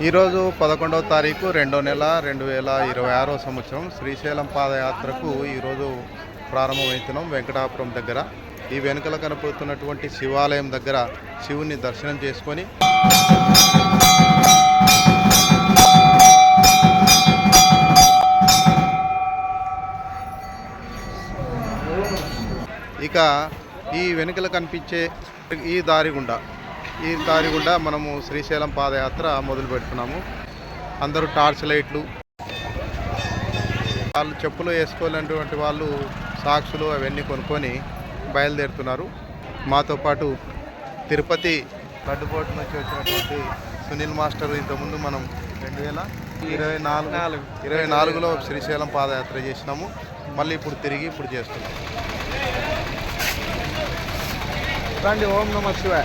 ఈరోజు పదకొండవ తారీఖు రెండో నెల రెండు వేల ఇరవై ఆరో సంవత్సరం శ్రీశైలం పాదయాత్రకు ఈరోజు ప్రారంభమవుతున్నాం వెంకటాపురం దగ్గర. ఈ వెనుకల కనపడుతున్నటువంటి శివాలయం దగ్గర శివుని దర్శనం చేసుకొని ఇక ఈ వెనుకల కనిపించే ఈ దారి గుండా ఈ దారి గుండా మనము శ్రీశైలం పాదయాత్ర మొదలు పెడుతున్నాము. అందరూ టార్చ్ లైట్లు వాళ్ళు చెప్పులు వేసుకోలేనటువంటి వాళ్ళు సాక్షులు అవన్నీ కొనుక్కొని బయలుదేరుతున్నారు. మాతో పాటు తిరుపతి గడ్డుకోట నుంచి వచ్చినటువంటి సునీల్ మాస్టర్ ఇంతకుముందు మనం రెండు వేల ఇరవై నాలుగు. ఇరవై నాలుగులో శ్రీశైలం పాదయాత్ర చేసినాము. మళ్ళీ ఇప్పుడు తిరిగి ఇప్పుడు చేస్తున్నాం. రండి ఓం నమ శివాయ.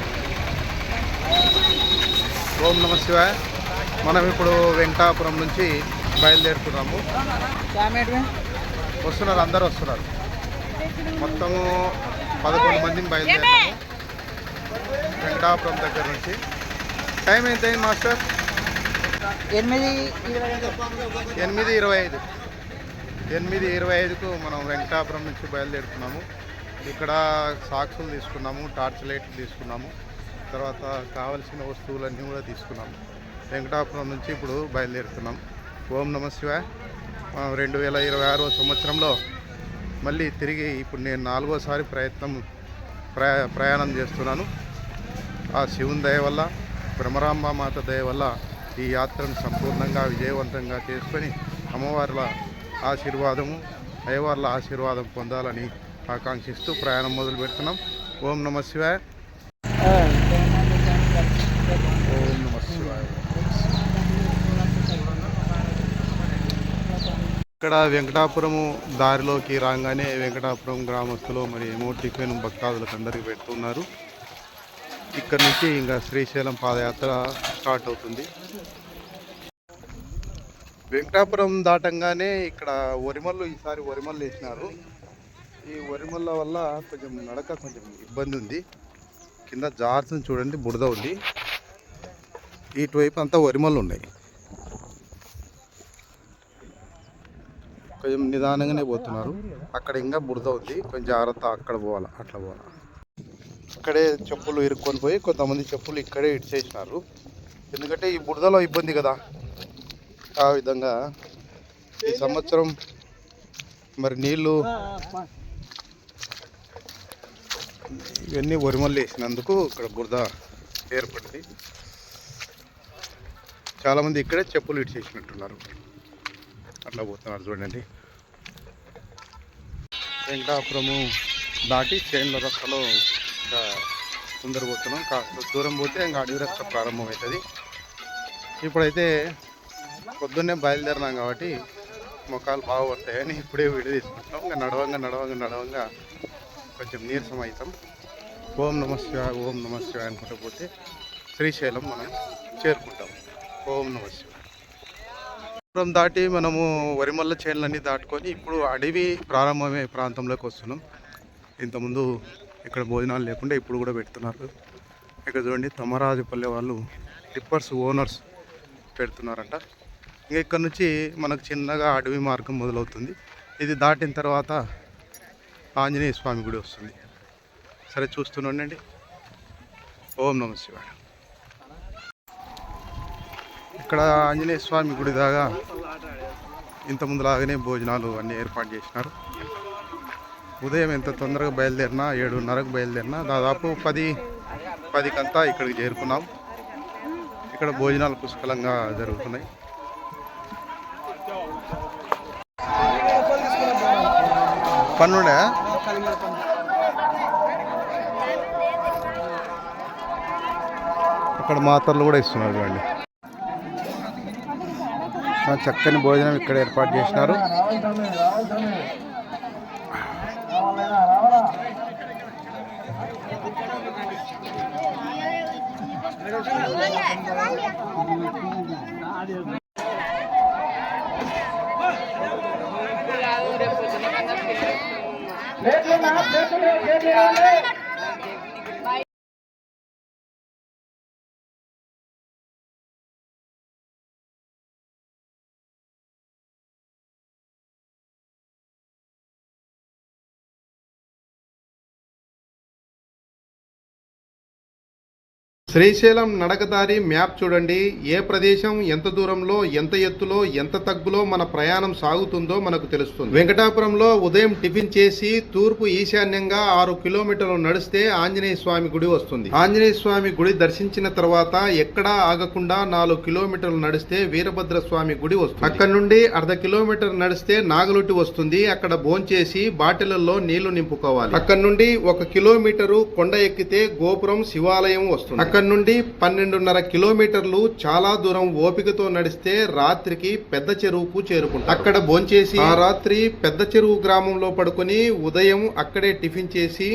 ఓం నమ శివాయ. మనం ఇప్పుడు వెంకటాపురం నుంచి బయలుదేరుతున్నాము. వస్తున్నారు అందరు వస్తున్నారు. మొత్తము పదకొండు మందిని బయలుదేరాము వెంకటాపురం దగ్గర నుంచి. టైం ఎంత అయింది మాస్టర్? ఎనిమిది. ఎనిమిది ఇరవై ఐదు. ఎనిమిది ఇరవై ఐదుకు మనం వెంకటాపురం నుంచి బయలుదేరుతున్నాము. ఇక్కడ సాక్సులు తీసుకున్నాము టార్చ్ లైట్లు తీసుకున్నాము. తర్వాత కావలసిన వస్తువులన్నీ కూడా తీసుకున్నాము వెంకటాపురం నుంచి ఇప్పుడు బయలుదేరుతున్నాం. ఓం నమ శివ రెండు వేల ఇరవై ఆరో సంవత్సరంలో మళ్ళీ తిరిగి ఇప్పుడు నేను నాలుగోసారి ప్రయత్నం ప్రయా ప్రయాణం చేస్తున్నాను. ఆ శివుని దయ వల్ల బ్రహ్మరాంబ మాత దయ వల్ల ఈ యాత్రను సంపూర్ణంగా విజయవంతంగా చేసుకొని అమ్మవార్ల ఆశీర్వాదము అయ్యవార్ల ఆశీర్వాదం పొందాలని ఆకాంక్షిస్తూ ప్రయాణం మొదలు పెడుతున్నాం ఓం ఓం నమ శివాయ. ఇక్కడ వెంకటాపురము దారిలోకి రాగానే వెంకటాపురం గ్రామస్తులు మరి ఏమో టిఫిన్ భక్తాదులకు అందరికీ పెడుతున్నారు. ఇక్కడ నుంచి ఇంకా శ్రీశైలం పాదయాత్ర స్టార్ట్ అవుతుంది. వెంకటాపురం దాటంగానే ఇక్కడ వరిమల్లు ఈసారి వరిమల్లు వేసినారు. ఈ వరిమల్ల వల్ల కొంచెం నడక కొంచెం ఇబ్బంది ఉంది. కింద జార్సం చూడండి బురద ఉంది. ఇటువైపు అంతా వరిమలు ఉన్నాయి. కొంచెం నిదానంగానే పోతున్నారు. అక్కడ ఇంకా బురద ఉంది. కొంచెం జాగ్రత్త అక్కడ పోవాలి అట్లా పోవాలి. ఇక్కడే చెప్పులు ఇరుక్కొని పోయి కొంతమంది చెప్పులు ఇక్కడే ఇడిచేసినారు ఎందుకంటే ఈ బురదలో ఇబ్బంది కదా. ఆ విధంగా ఈ సంవత్సరం మరి నీళ్ళు ఇవన్నీ వరిమల్లి వేసినందుకు ఇక్కడ బురద ఏర్పడింది. చాలామంది ఇక్కడే చెప్పులు ఇడిచేసినట్టున్నారు అట్లా పోతున్నారు చూడండి. వెంకటాపురము దాటి చేనుల రస్తలో ఇంకా ముందర పోతున్నాం కాస్త దూరం పోతే ఇంకా అడవి రస్త ప్రారంభమవుతుంది. ఇప్పుడైతే పొద్దున్నే బయలుదేరినాం కాబట్టి ముఖాలు బాగుపడతాయని ఇప్పుడే విడిదీసుకుంటాం ఇంకా నడవంగా నడవంగా నడవంగా కొంచెం నీరసం అవుతాం ఓం నమ శివాయ ఓం నమ శివాయ అనుకుంటూ పోతే శ్రీశైలం మనం చేరుకుంటాం. ఓం నమ శివాయ దాటి మనము వరిమల్ల చేనులన్నీ దాటుకొని ఇప్పుడు అడవి ప్రారంభమయ్యే ప్రాంతంలోకి వస్తున్నాం. ఇంతకుముందు ఇక్కడ భోజనాలు లేకుండా ఇప్పుడు కూడా పెడుతున్నారు. ఇక్కడ చూడండి తమరాజుపల్లె వాళ్ళు టిప్పర్స్ ఓనర్స్ పెడుతున్నారంట. ఇంకా ఇక్కడ నుంచి మనకు చిన్నగా అడవి మార్గం మొదలవుతుంది. ఇది దాటిన తర్వాత ఆంజనేయ స్వామి గుడి వస్తుంది. సరే చూస్తుండండి ఓం నమ శివాయ. ఇక్కడ ఆంజనేయ స్వామి గుడి దాకా ఇంతముందులాగానే భోజనాలు అన్నీ ఏర్పాటు చేసినారు. ఉదయం ఎంత తొందరగా బయలుదేరినా ఏడున్నరకు బయలుదేరినా దాదాపు పది పదికంతా ఇక్కడికి చేరుకున్నాం. ఇక్కడ భోజనాలు పుష్కలంగా జరుగుతున్నాయి. పన్నుడా? అక్కడ మాత్రలు కూడా ఇస్తున్నారు చూడండి. చక్కని భోజనం ఇక్కడ ఏర్పాటు చేసినారు. ప్లేట్లు ప్లేట్లు శ్రీశైలం నడకదారి మ్యాప్ చూడండి. ఏ ప్రదేశం ఎంత దూరంలో ఎంత ఎత్తులో ఎంత తగ్గులో మన ప్రయాణం సాగుతుందో మనకు తెలుస్తుంది. వెంకటాపురంలో ఉదయం టిఫిన్ చేసి తూర్పు ఈశాన్యంగా ఆరు కిలోమీటర్లు నడిస్తే ఆంజనేయ స్వామి గుడి వస్తుంది. ఆంజనేయ స్వామి గుడి దర్శించిన తర్వాత ఎక్కడా ఆగకుండా నాలుగు కిలోమీటర్లు నడిస్తే వీరభద్ర స్వామి గుడి వస్తుంది. అక్కడ నుండి అర్ధ కిలోమీటర్ నడిస్తే నాగలుటి వస్తుంది. అక్కడ భోంచేసి బాటిళ్ళలో నీళ్ళు నింపుకోవాలి. అక్కడ నుండి ఒక కిలోమీటరు కొండ ఎక్కితే గోపురం శివాలయం వస్తుంది. అక్కడ నుండి పన్నెండున్నర కిలోమీటర్లు చాలా దూరం ఓపికతో నడిస్తే రాత్రికి పెద్ద చెరువుకు చేరుకుంటాం అక్కడ భోంచేసి ఆ రాత్రి పెద్ద చెరువు గ్రామంలో పడుకొని ఉదయం అక్కడే టిఫిన్ చేసి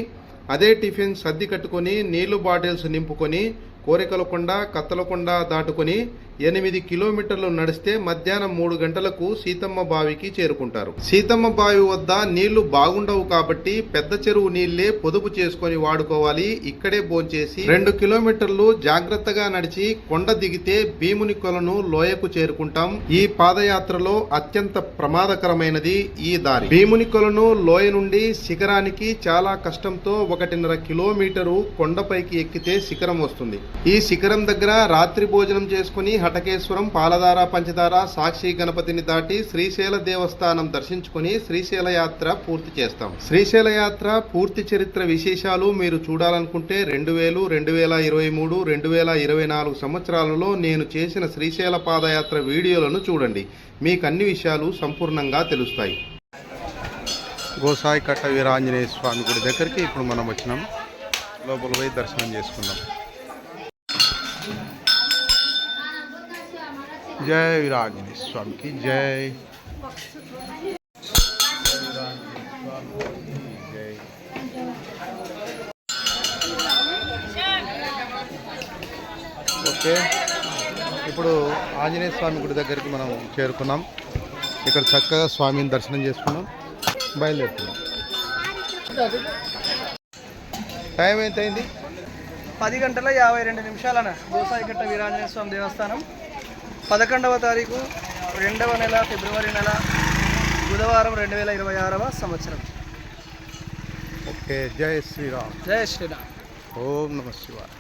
అదే టిఫిన్ సర్ది కట్టుకొని నీళ్ళు బాటిల్స్ నింపుకొని కోరికలకొండ కత్తలకొండ దాటుకొని ఎనిమిది కిలోమీటర్లు నడిస్తే మధ్యాహ్నం మూడు గంటలకు సీతమ్మ బావికి చేరుకుంటారు. సీతమ్మ బావి వద్ద నీళ్ళు బాగుండవు కాబట్టి పెద్ద చెరువు నీళ్ళే పొదుపు చేసుకొని వాడుకోవాలి. ఇక్కడే భోంచేసి రెండు కిలోమీటర్లు జాగ్రత్తగా నడిచి కొండ దిగితే భీముని కొలను లోయకు చేరుకుంటాం. ఈ పాదయాత్రలో అత్యంత ప్రమాదకరమైనది ఈ దారి. భీముని కొలను లోయ నుండి శిఖరానికి చాలా కష్టంతో ఒకటిన్నర కిలోమీటరు కొండపైకి ఎక్కితే శిఖరం వస్తుంది. ఈ శిఖరం దగ్గర రాత్రి భోజనం చేసుకుని హటకేశ్వరం పాలధార పంచదార సాక్షి గణపతిని దాటి శ్రీశైల దేవస్థానం దర్శించుకుని శ్రీశైల యాత్ర పూర్తి చేస్తాం. శ్రీశైల యాత్ర పూర్తి చరిత్ర విశేషాలు మీరు చూడాలనుకుంటే రెండు వేలు రెండు వేల ఇరవై మూడు రెండు వేల ఇరవై నాలుగు సంవత్సరాలలో నేను చేసిన శ్రీశైల పాదయాత్ర వీడియోలను చూడండి. మీకు అన్ని విషయాలు సంపూర్ణంగా తెలుస్తాయి. గోసాయి కట్ట వీరాంజనేయ స్వామి గుడి దగ్గరికి ఇప్పుడు మనం వచ్చినాం. లోపల పోయి దర్శనం చేసుకుందాం. జై వీరాంజనేయ స్వామికి జై ఓకే. ఇప్పుడు ఆంజనేయ స్వామి గుడి దగ్గరికి మనం చేరుకున్నాం. ఇక్కడ చక్కగా స్వామిని దర్శనం చేసుకున్నాం. బయలుదేరుతున్నాం. టైం ఎంత అయింది పది గంటల యాభై రెండు నిమిషాలన గోసాయిగట్ట వీరాంజనేయ స్వామి దేవస్థానం. పదకొండవ తారీఖు రెండవ నెల ఫిబ్రవరి నెల బుధవారం రెండు వేల ఇరవై ఆరవ సంవత్సరం. ఓకే జై శ్రీరామ్. జయ శ్రీరామ్. ఓం నమ శివాయ.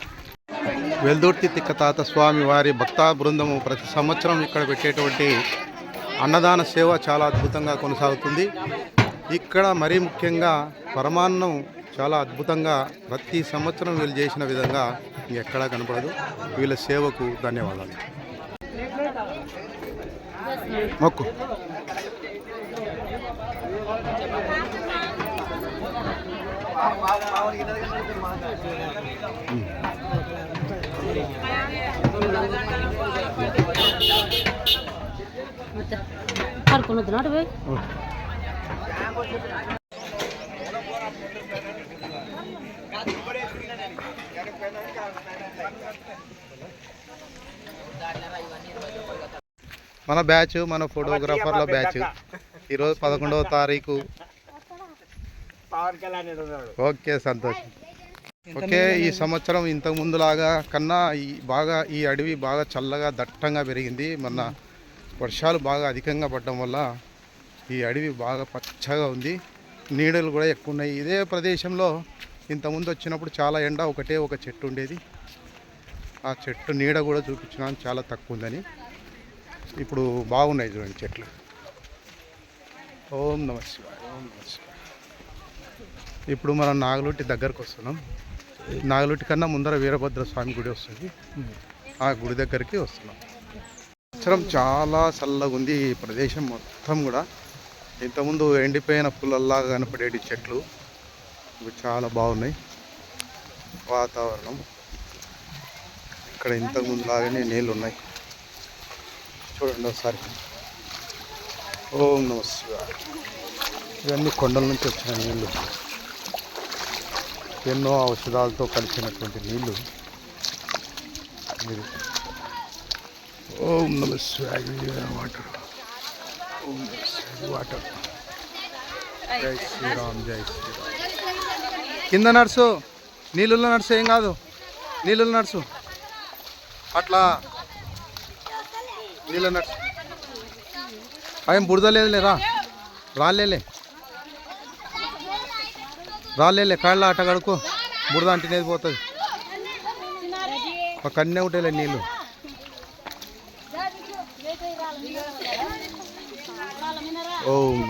వెల్దుర్తి తిక్కతాత స్వామి వారి భక్తా బృందము ప్రతి సంవత్సరం ఇక్కడ పెట్టేటువంటి అన్నదాన సేవ చాలా అద్భుతంగా కొనసాగుతుంది. ఇక్కడ మరీ ముఖ్యంగా పరమాన్నం చాలా అద్భుతంగా ప్రతి సంవత్సరం వీళ్ళు చేసిన విధంగా ఎక్కడా కనపడదు. వీళ్ళ సేవకు ధన్యవాదాలు. మొక్కు కడుకున్నది నాటు పోయి మన బ్యాచ్ మన ఫోటోగ్రాఫర్ల బ్యాచ్ ఈరోజు పదకొండవ తారీఖు. ఓకే సంతోషం. ఓకే ఈ సంవత్సరం ఇంతకు ముందులాగా కన్నా ఈ బాగా ఈ అడవి బాగా చల్లగా దట్టంగా పెరిగింది. మొన్న వర్షాలు బాగా అధికంగా పడడం వల్ల ఈ అడవి బాగా పచ్చగా ఉంది. నీడలు కూడా ఎక్కువ ఉన్నాయి ఇదే ప్రదేశంలో ఇంతకుముందు వచ్చినప్పుడు చాలా ఎండ ఒకటే ఒక చెట్టు ఉండేది. ఆ చెట్టు నీడ కూడా చూపించినాను చాలా తక్కువ ఉందని. ఇప్పుడు బాగున్నాయి చూడండి చెట్లు. ఓం నమ శివాయ ఓం నమ శివాయ. ఇప్పుడు మనం నాగలుటి దగ్గరకు వస్తున్నాం. నాగలుటి కన్నా ముందర వీరభద్ర స్వామి గుడి వస్తుంది. ఆ గుడి దగ్గరికి వస్తున్నాం. సంవత్సరం చాలా చల్లగా ఉంది ఈ ప్రదేశం మొత్తం కూడా. ఇంతకుముందు ఎండిపోయిన పుల్లల్లాగా కనపడేటి చెట్లు ఇవి చాలా బాగున్నాయి. వాతావరణం. ఇక్కడ ఇంతకుముందు లాగానే నీళ్ళు ఉన్నాయి. చూడండి ఒకసారి. ఓం నమ ఇవన్నీ కొండల నుంచి వచ్చిన నీళ్ళు ఎన్నో ఔషధాలతో కలిసినటువంటి నీళ్ళు ఇది ఓం నమ వాటర్. ఓం నమ వాటర్. జై శ్రీరామ్ జై శ్రీరామ్. కింద నడుసు. నీళ్ళల్లో నడుసు ఏం కాదు. నీళ్ళలో నడుసు. అట్లా నీళ్ళ నడుసు ఏం బురద లేదులే రా. రాలేలే. రాలేలే కాళ్ళ ఆట కడుకో బురద అంటేనేది పోతుంది. ఒక కన్నే ఉంటాయిలే నీళ్ళు. ఓం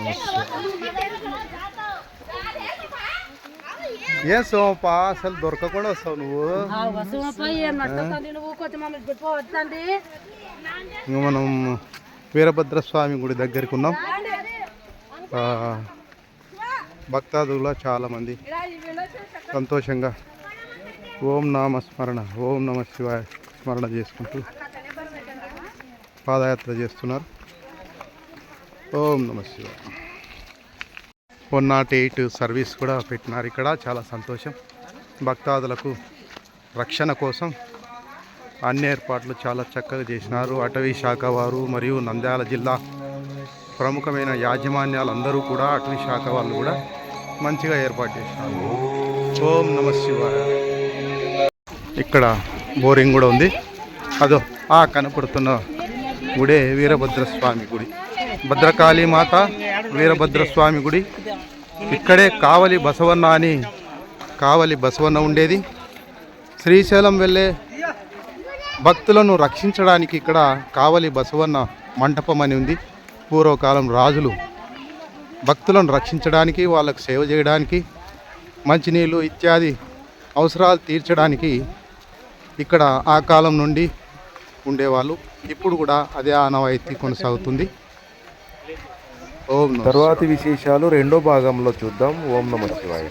ఏ సోమపా అసలు దొరకకుండా వస్తావు నువ్వు? ఇంకా మనం వీరభద్ర స్వామి గుడి దగ్గరికి ఉన్నాం. భక్తాదులు చాలామంది సంతోషంగా ఓం నామ స్మరణ ఓం నమ శివాయ స్మరణ చేసుకుంటూ పాదయాత్ర చేస్తున్నారు. ఓం నమ శివాయ. వన్ నాట్ ఎయిట్ సర్వీస్ కూడా పెట్టినారు. ఇక్కడ చాలా సంతోషం. భక్తాదులకు రక్షణ కోసం అన్ని ఏర్పాట్లు చాలా చక్కగా చేసినారు. అటవీ శాఖ వారు మరియు నంద్యాల జిల్లా ప్రముఖమైన యాజమాన్యాలు అందరూ కూడా అటవీ శాఖ వాళ్ళు కూడా మంచిగా ఏర్పాటు చేసినారు. ఓం నమ శివాయ. ఇక్కడ బోరింగ్ కూడా ఉంది. అదో ఆ కనపడుతున్న గుడే వీరభద్ర స్వామి గుడి. భద్రకాళి మాత వీరభద్ర స్వామి గుడి. ఇక్కడే కావలి బసవన్న అని కావలి బసవన్న ఉండేది. శ్రీశైలం వెళ్ళే భక్తులను రక్షించడానికి ఇక్కడ కావలి బసవన్న మంటపం అని ఉంది. పూర్వకాలం రాజులు భక్తులను రక్షించడానికి వాళ్ళకు సేవ చేయడానికి మంచినీళ్ళు ఇత్యాది అవసరాలు తీర్చడానికి ఇక్కడ ఆ కాలం నుండి ఉండేవాళ్ళు. ఇప్పుడు కూడా అదే ఆనవాయితీ కొనసాగుతుంది. ఓం తర్వాత విశేషాలు రెండో భాగంలో చూద్దాం. ఓం నమ శివాయ.